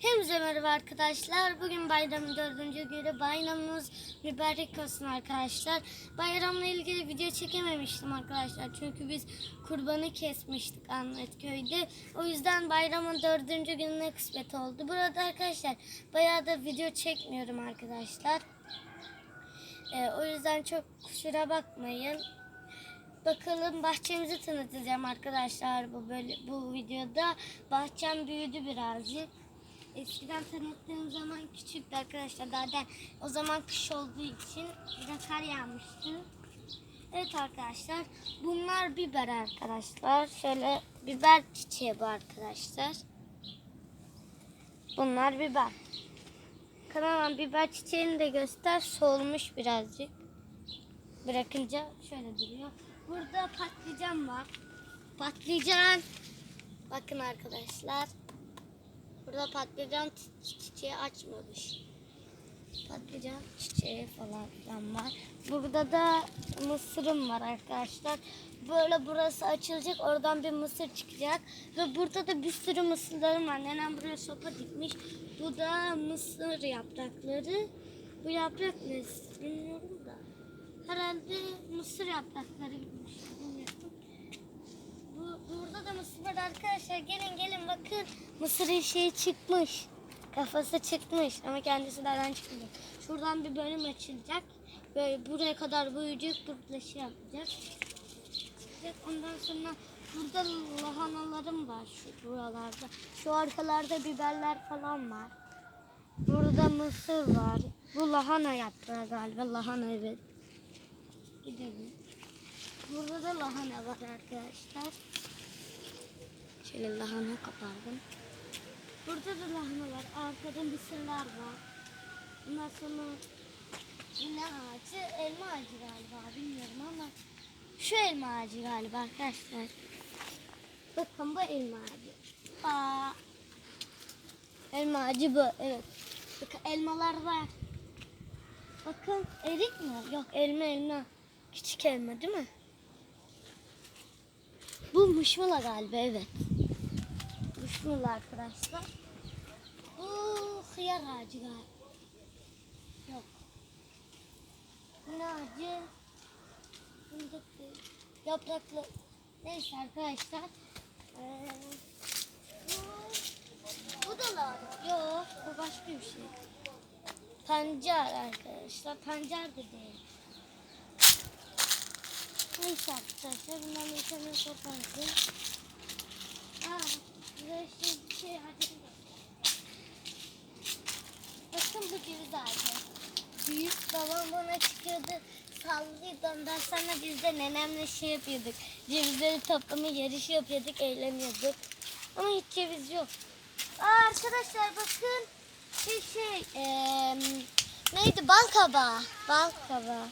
Hepinize merhaba arkadaşlar. Bugün bayramın dördüncü günü. Bayramımız mübarek olsun arkadaşlar. Bayramla ilgili video çekememiştim arkadaşlar. Çünkü biz kurbanı kesmiştik Ahmetköy'de. O yüzden bayramın dördüncü gününe kısmet oldu. Burada arkadaşlar bayağı da video çekmiyorum arkadaşlar. Ee, o yüzden çok kusura bakmayın. Bakalım bahçemizi tanıtacağım arkadaşlar bu böyle bu videoda. Bahçem büyüdü birazcık. Eskiden tanıttığım zaman küçüktü arkadaşlar. Zaten o zaman kış olduğu için biraz kar yağmıştı. Evet arkadaşlar. Bunlar biber arkadaşlar. Şöyle biber çiçeği bu arkadaşlar. Bunlar biber. Kanalan biber çiçeğini de göster. Solmuş birazcık. Bırakınca şöyle duruyor. Burada patlıcan var. Patlıcan. Bakın arkadaşlar. Burada patlıcan çi- çiçeği açmamış. Patlıcan çiçeği falan var. Burada da mısırım var arkadaşlar. Böyle burası açılacak. Oradan bir mısır çıkacak. Ve burada da bir sürü mısırlarım var. Nenem buraya sopa dikmiş. Bu da mısır yaprakları. Bu yaprak ne bilmiyorum da. Herhalde mısır yaprakları gitmiş. Bilmiyorum. Bu, burada da mısır var arkadaşlar. Gelin gelin bakın. Mısırın şeyi çıkmış. Kafası çıkmış ama kendisi nereden çıkmıyor. Şuradan bir bölüm açılacak. Böyle buraya kadar büyüyecek. Burada şey yapacak. Ondan sonra burada lahanalarım var şu buralarda. Şu arkalarda biberler falan var. Burada mısır var. Bu lahana yaprağı galiba. Lahana evet. Gidelim. Burada da lahana var arkadaşlar. Şöyle lahana kapardım. Burada da lahana var. Arkada mısırlar var. Ondan sonra yine ağacı, elma ağacı galiba bilmiyorum ama şu elma ağacı galiba arkadaşlar. Bakın bu elma ağacı. Aa, elma ağacı bu evet. Bakın elmalar var. Bakın erik mi? Yok elma elma. Küçük elma değil mi? Bu mışmala galiba evet. Mışmala arkadaşlar. Bu hıyar ağacı galiba. Yok. Bu ağacı? Değil. Yapraklı. Neyse arkadaşlar. Ee, bu, bu da lan. Yok bu başka bir şey. Pancar arkadaşlar. Pancar da değil. Neyse arkadaşlar bundan bir tane toplansın. Aa, şey, hadi. Bakın bu ceviz ağacı. Büyük babam bana çıkıyordu. Sallıyordu ondan sonra biz de nenemle şey yapıyorduk. Cevizleri toplama yarışı yapıyorduk, eğleniyorduk. Ama hiç ceviz yok. Aa, arkadaşlar bakın. Şey şey, eee, neydi? Bal kabağı. Bal kabağı.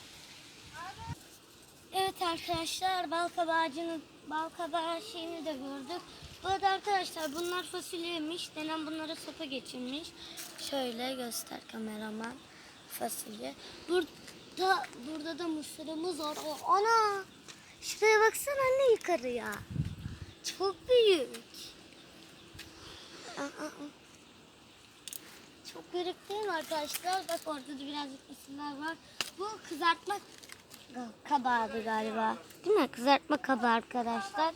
Evet arkadaşlar bal kabağı ağacının bal kabağı şeyini de gördük. Bu arada arkadaşlar bunlar fasulyeymiş. Nenem bunlara sopa geçirmiş. Şöyle göster kameraman fasulye. Burada burada da mısırımız var. O, ana! Şuraya baksana anne yukarıya. Çok büyük. Çok büyük değil mi arkadaşlar? Bak orada da birazcık mısırlar var. Bu kızartma kabağı galiba. Değil mi? Kızartma kabağı arkadaşlar.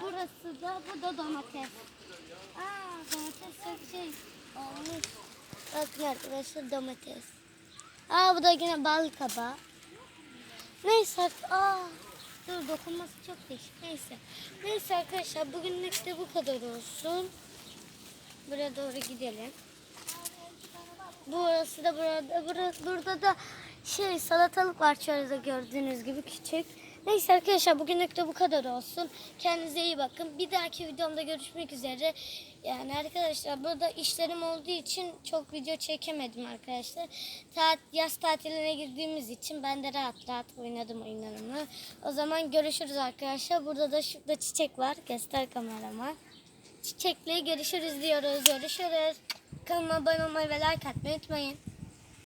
Burası da bu da domates. Aa domates çok şey olmuş. Bakın arkadaşlar domates. Aa bu da yine bal kabağı. Neyse aa dur dokunması çok değişik. Neyse. Neyse arkadaşlar bugünlük de bu kadar olsun. Buraya doğru gidelim. Burası da burada, burası, burada da şey salatalık var şöyle gördüğünüz gibi küçük. Neyse arkadaşlar bugünlük de bu kadar olsun. Kendinize iyi bakın. Bir dahaki videomda görüşmek üzere. Yani arkadaşlar burada işlerim olduğu için çok video çekemedim arkadaşlar. Tat, yaz tatiline girdiğimiz için ben de rahat rahat oynadım oyunlarımı. O zaman görüşürüz arkadaşlar. Burada da şurada çiçek var. Göster kamerama. Çiçekle görüşürüz diyoruz. Görüşürüz. Kanalıma abone olmayı ve like atmayı unutmayın.